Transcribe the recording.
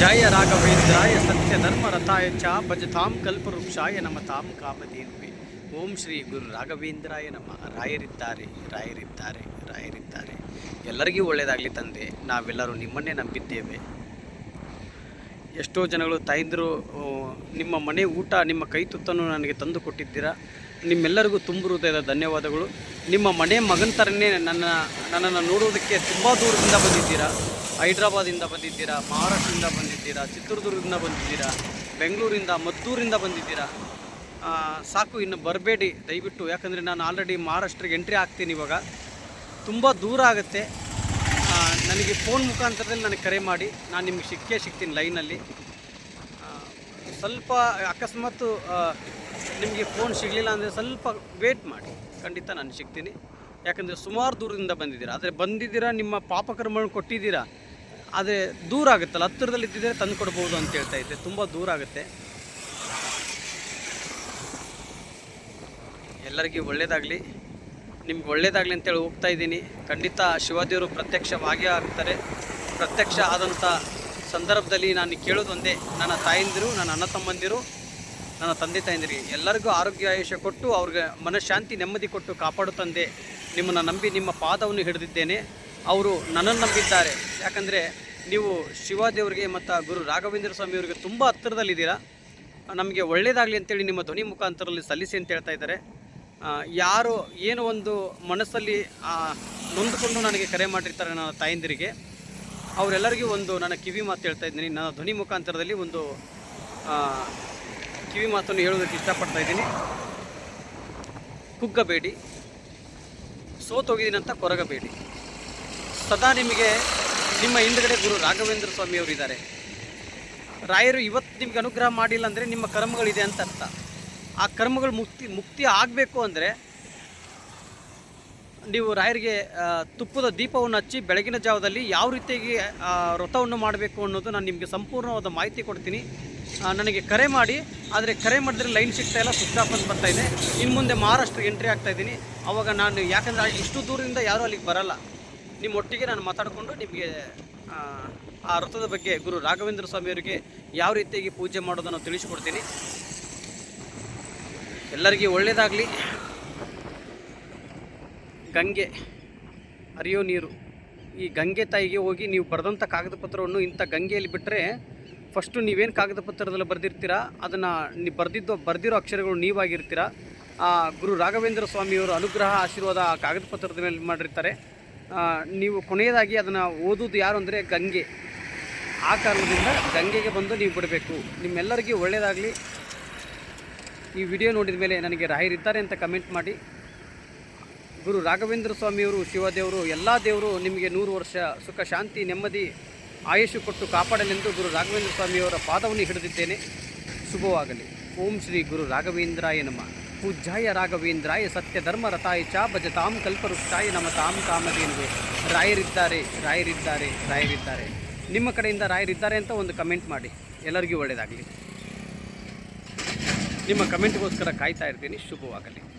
ಜಯ ರಾಘವೇಂದ್ರಾಯ ಸತ್ಯ ಧರ್ಮ ರಥಾಯ ಚ ಭಜತಾಂ ಕಲ್ಪವೃಕ್ಷಾಯ ನಮತಾಂ ಕಾಮಧೇನುವೆ. ಓಂ ಶ್ರೀ ಗುರು ರಾಘವೇಂದ್ರಾಯ ನಮ್ಮ ರಾಯರಿದ್ದಾರೆ ರಾಯರಿದ್ದಾರೆ ರಾಯರಿದ್ದಾರೆ. ಎಲ್ಲರಿಗೂ ಒಳ್ಳೆಯದಾಗಲಿ ತಂದೆ, ನಾವೆಲ್ಲರೂ ನಿಮ್ಮನ್ನೇ ನಂಬಿದ್ದೇವೆ. ಎಷ್ಟೋ ಜನಗಳು ತಾಯಂದಿರು ನಿಮ್ಮ ಮನೆ ಊಟ, ನಿಮ್ಮ ಕೈ ತುತ್ತನ್ನು ನನಗೆ ತಂದು ಕೊಟ್ಟಿದ್ದೀರಾ? ನಿಮ್ಮೆಲ್ಲರಿಗೂ ತುಂಬ ಹೃದಯದ ಧನ್ಯವಾದಗಳು. ನಿಮ್ಮ ಮನೆ ಮಗನ ಥರನೇ ನನ್ನ, ನನ್ನನ್ನು ನೋಡೋದಕ್ಕೆ ತುಂಬ ದೂರದಿಂದ ಬಂದಿದ್ದೀರಾ? ಹೈದ್ರಾಬಾದಿಂದ ಬಂದಿದ್ದೀರಾ? ಮಹಾರಾಷ್ಟ್ರದಿಂದ ಬಂದಿದ್ದೀರಾ? ಚಿತ್ರದುರ್ಗದಿಂದ ಬಂದಿದ್ದೀರಾ? ಬೆಂಗಳೂರಿಂದ, ಮದ್ದೂರಿಂದ ಬಂದಿದ್ದೀರಾ? ಸಾಕು, ಇನ್ನು ಬರಬೇಡಿ. ದಯವಿಟ್ಟು, ಯಾಕಂದರೆ ನಾನು ಆಲ್ರೆಡಿ ಮಹಾರಾಷ್ಟ್ರಿಗೆ ಎಂಟ್ರಿ ಆಗ್ತೀನಿ ಇವಾಗ. ತುಂಬ ದೂರ ಆಗುತ್ತೆ. ನನಗೆ ಫೋನ್ ಮುಖಾಂತರದಲ್ಲಿ ನನಗೆ ಕರೆ ಮಾಡಿ. ನಾನು ನಿಮಗೆ ಸಿಕ್ಕೇ ಸಿಗ್ತೀನಿ ಲೈನಲ್ಲಿ ಸ್ವಲ್ಪ ಅಕಸ್ಮಾತ್ ನಿಮಗೆ ಫೋನ್ ಸಿಗಲಿಲ್ಲ ಅಂದರೆ ಸ್ವಲ್ಪ ವೇಟ್ ಮಾಡಿ. ಖಂಡಿತ ನಾನು ಸಿಗ್ತೀನಿ. ಯಾಕಂದರೆ ಸುಮಾರು ದೂರದಿಂದ ಬಂದಿದ್ದೀರಾ. ಆದರೆ ಬಂದಿದ್ದೀರಾ, ನಿಮ್ಮ ಪಾಪಕರ್ಮಗಳನ್ನು ಕೊಟ್ಟಿದ್ದೀರಾ, ಆದರೆ ದೂರ ಆಗುತ್ತಲ್ಲ, ಹತ್ತಿರದಲ್ಲಿ ಇದ್ದಿದ್ದರೆ ತಂದು ಕೊಡ್ಬೋದು ಅಂತ ಹೇಳ್ತಾ ಇದ್ದೆ. ತುಂಬ ದೂರ ಆಗುತ್ತೆ. ಎಲ್ಲರಿಗೂ ಒಳ್ಳೆಯದಾಗಲಿ ನಿಮ್ಗೆ ಒಳ್ಳೆಯದಾಗಲಿ ಅಂತೇಳಿ ಹೋಗ್ತಾ ಇದ್ದೀನಿ. ಖಂಡಿತ ಶಿವದೇವರು ಪ್ರತ್ಯಕ್ಷವಾಗಿ ಆಗ್ತಾರೆ. ಪ್ರತ್ಯಕ್ಷ ಆದಂಥ ಸಂದರ್ಭದಲ್ಲಿ ನಾನು ಕೇಳೋದು ಒಂದೇ. ನನ್ನ ತಾಯಂದಿರು, ನನ್ನ ಅಣ್ಣ ತಮ್ಮಂದಿರು ನನ್ನ ತಂದೆ ತಾಯಂದಿರಿಗೆ ಎಲ್ಲರಿಗೂ ಆರೋಗ್ಯ ಆಯುಷ್ಯ ಕೊಟ್ಟು ಅವ್ರಿಗೆ ಮನಃಶಾಂತಿ ನೆಮ್ಮದಿ ಕೊಟ್ಟು ಕಾಪಾಡು ತಂದೆ. ನಿಮ್ಮನ್ನು ನಂಬಿ ನಿಮ್ಮ ಪಾದವನ್ನು ಹಿಡಿದಿದ್ದೇನೆ. ಅವರು ನನ್ನನ್ನು ನಂಬಿದ್ದಾರೆ. ಯಾಕಂದರೆ ನೀವು ಶಿವದೇವರಿಗೆ ಮತ್ತು ಗುರು ರಾಘವೇಂದ್ರ ಸ್ವಾಮಿಯವರಿಗೆ ತುಂಬ ಹತ್ತಿರದಲ್ಲಿದ್ದೀರಾ. ನಮಗೆ ಒಳ್ಳೆಯದಾಗಲಿ ಅಂತೇಳಿ ನಿಮ್ಮ ಧ್ವನಿ ಮುಖಾಂತರದಲ್ಲಿ ಸಲ್ಲಿಸಿ ಅಂತ ಹೇಳ್ತಾ ಇದ್ದಾರೆ. ಯಾರು ಏನು ಒಂದು ಮನಸ್ಸಲ್ಲಿ ನೊಂದುಕೊಂಡು ನನಗೆ ಕರೆ ಮಾಡಿರ್ತಾರೆ ನನ್ನ ತಾಯಂದಿರಿಗೆ. ಅವರೆಲ್ಲರಿಗೂ ಒಂದು ನನ್ನ ಕಿವಿ ಮಾತು ಹೇಳ್ತಾ ಇದ್ದೀನಿ. ನನ್ನ ಧ್ವನಿ ಮುಖಾಂತರದಲ್ಲಿ ಒಂದು ಕಿವಿ ಮಾತನ್ನು ಹೇಳೋದಕ್ಕೆ ಇಷ್ಟಪಡ್ತಾ ಇದ್ದೀನಿ. ಕುಗ್ಗಬೇಡಿ ಸೋತೋಗಿದ್ದೀನಂತ ಕೊರಗಬೇಡಿ. ಸದಾ ನಿಮಗೆ ನಿಮ್ಮ ಹಿಂದ್ಗಡೆ ಗುರು ರಾಘವೇಂದ್ರ ಸ್ವಾಮಿಯವರು ಇದ್ದಾರೆ. ರಾಯರು ಇವತ್ತು ನಿಮಗೆ ಅನುಗ್ರಹ ಮಾಡಿಲ್ಲ ಅಂದರೆ ನಿಮ್ಮ ಕರ್ಮಗಳಿದೆ ಅಂತ ಅರ್ಥ. ಆ ಕರ್ಮಗಳು ಮುಕ್ತಿ ಮುಕ್ತಿ ಆಗಬೇಕು ಅಂದರೆ ನೀವು ರಾಯರಿಗೆ ತುಪ್ಪದ ದೀಪವನ್ನು ಹಚ್ಚಿ ಬೆಳಗಿನ ಜಾವದಲ್ಲಿ ಯಾವ ರೀತಿಯಾಗಿ ವ್ರತವನ್ನು ಮಾಡಬೇಕು ಅನ್ನೋದು ನಾನು ನಿಮಗೆ ಸಂಪೂರ್ಣವಾದ ಮಾಹಿತಿ ಕೊಡ್ತೀನಿ. ನನಗೆ ಕರೆ ಮಾಡಿ ಆದರೆ ಕರೆ ಮಾಡಿದ್ರೆ ಲೈನ್ ಸಿಗ್ತಾ ಇಲ್ಲ ಸ್ವಿಚ್ ಆಫ್ ಅಂತ ಬರ್ತಾ ಇದೆ. ಇನ್ನು ಮುಂದೆ ಮಹಾರಾಷ್ಟ್ರ ಎಂಟ್ರಿ ಆಗ್ತಾ ಇದ್ದೀನಿ. ಅವಾಗ ನಾನು ಯಾಕಂದರೆ ಇಷ್ಟು ದೂರದಿಂದ ಯಾರೂ ಅಲ್ಲಿಗೆ ಬರಲ್ಲ. ನಿಮ್ಮ ಒಟ್ಟಿಗೆ ನಾನು ಮಾತಾಡಿಕೊಂಡು ನಿಮಗೆ ಆ, ವೃತ್ತದ ಬಗ್ಗೆ ಗುರು ರಾಘವೇಂದ್ರ ಸ್ವಾಮಿಯವರಿಗೆ ಯಾವ ರೀತಿಯಾಗಿ ಪೂಜೆ ಮಾಡೋದನ್ನು ತಿಳಿಸ್ಕೊಡ್ತೀನಿ. ಎಲ್ಲರಿಗೂ ಒಳ್ಳೆಯದಾಗಲಿ ಗಂಗೆ ಹರಿಯೋ ನೀರು. ಈ ಗಂಗೆ ತಾಯಿಗೆ ಹೋಗಿ ನೀವು ಬರೆದಂಥ ಕಾಗದ ಪತ್ರವನ್ನು ಇಂಥ ಗಂಗೆಯಲ್ಲಿ ಬಿಟ್ಟರೆ ಫಸ್ಟು ನೀವೇನು ಕಾಗದ ಪತ್ರದಲ್ಲಿ ಬರೆದಿರ್ತೀರಾ? ಅದನ್ನು ನೀವು ಬರೆದಿದ್ದು, ಬರೆದಿರೋ ಅಕ್ಷರಗಳು ನೀವಾಗಿರ್ತೀರ? ಗುರು ರಾಘವೇಂದ್ರ ಸ್ವಾಮಿಯವರು ಅನುಗ್ರಹ, ಆಶೀರ್ವಾದ ಕಾಗದ ಪತ್ರದ ಮೇಲೆ ಮಾಡಿರ್ತಾರೆ. ನೀವು ಕೊನೆಯದಾಗಿ ಅದನ್ನು ಓದೋದು ಯಾರು ಅಂದರೆ ಗಂಗೆ. ಆ ಕಾರಣದಿಂದ ಗಂಗೆಗೆ ಬಂದು ನೀವು ಬಿಡಬೇಕು. ನಿಮ್ಮೆಲ್ಲರಿಗೂ ಒಳ್ಳೆಯದಾಗಲಿ ಈ ವಿಡಿಯೋ ನೋಡಿದ ಮೇಲೆ ನನಗೆ ರಾಯರಿದ್ದಾರೆ ಅಂತ ಕಮೆಂಟ್ ಮಾಡಿ. ಗುರು ರಾಘವೇಂದ್ರ ಸ್ವಾಮಿಯವರು, ಶಿವದೇವರು, ಎಲ್ಲ ದೇವರು ನಿಮಗೆ ನೂರು ವರ್ಷ ಸುಖ, ಶಾಂತಿ, ನೆಮ್ಮದಿ ಆಯುಷು ಕೊಟ್ಟು ಕಾಪಾಡಲೆಂದು ಗುರು ರಾಘವೇಂದ್ರ ಸ್ವಾಮಿಯವರ ಪಾದವನ್ನು ಹಿಡಿದಿದ್ದೇನೆ. ಶುಭವಾಗಲಿ. ಓಂ ಶ್ರೀ ಗುರು ರಾಘವೇಂದ್ರಾಯ ನಮ. ಪೂಜ್ಯಾಯ ರಾಘವೇಂದ್ರಾಯ ಸತ್ಯ ಧರ್ಮ ರಥಾಯ ಚ ಭಜತಾಂ ಕಲ್ಪವೃಕ್ಷಾಯ ನಮ ತಾಮ್ ಕಾಮಧೇನುವೆ. ರಾಯರಿದ್ದಾರೆ ರಾಯರಿದ್ದಾರೆ ರಾಯರಿದ್ದಾರೆ. ನಿಮ್ಮ ಕಡೆಯಿಂದ ರಾಯರಿದ್ದಾರೆ ಅಂತ ಒಂದು ಕಮೆಂಟ್ ಮಾಡಿ. ಎಲ್ಲರಿಗೂ ಒಳ್ಳೆಯದಾಗಲಿ. ನಿಮ್ಮ ಕಮೆಂಟ್ಗೋಸ್ಕರ ಕಾಯ್ತಾ ಇರ್ತೀನಿ. ಶುಭವಾಗಲಿ.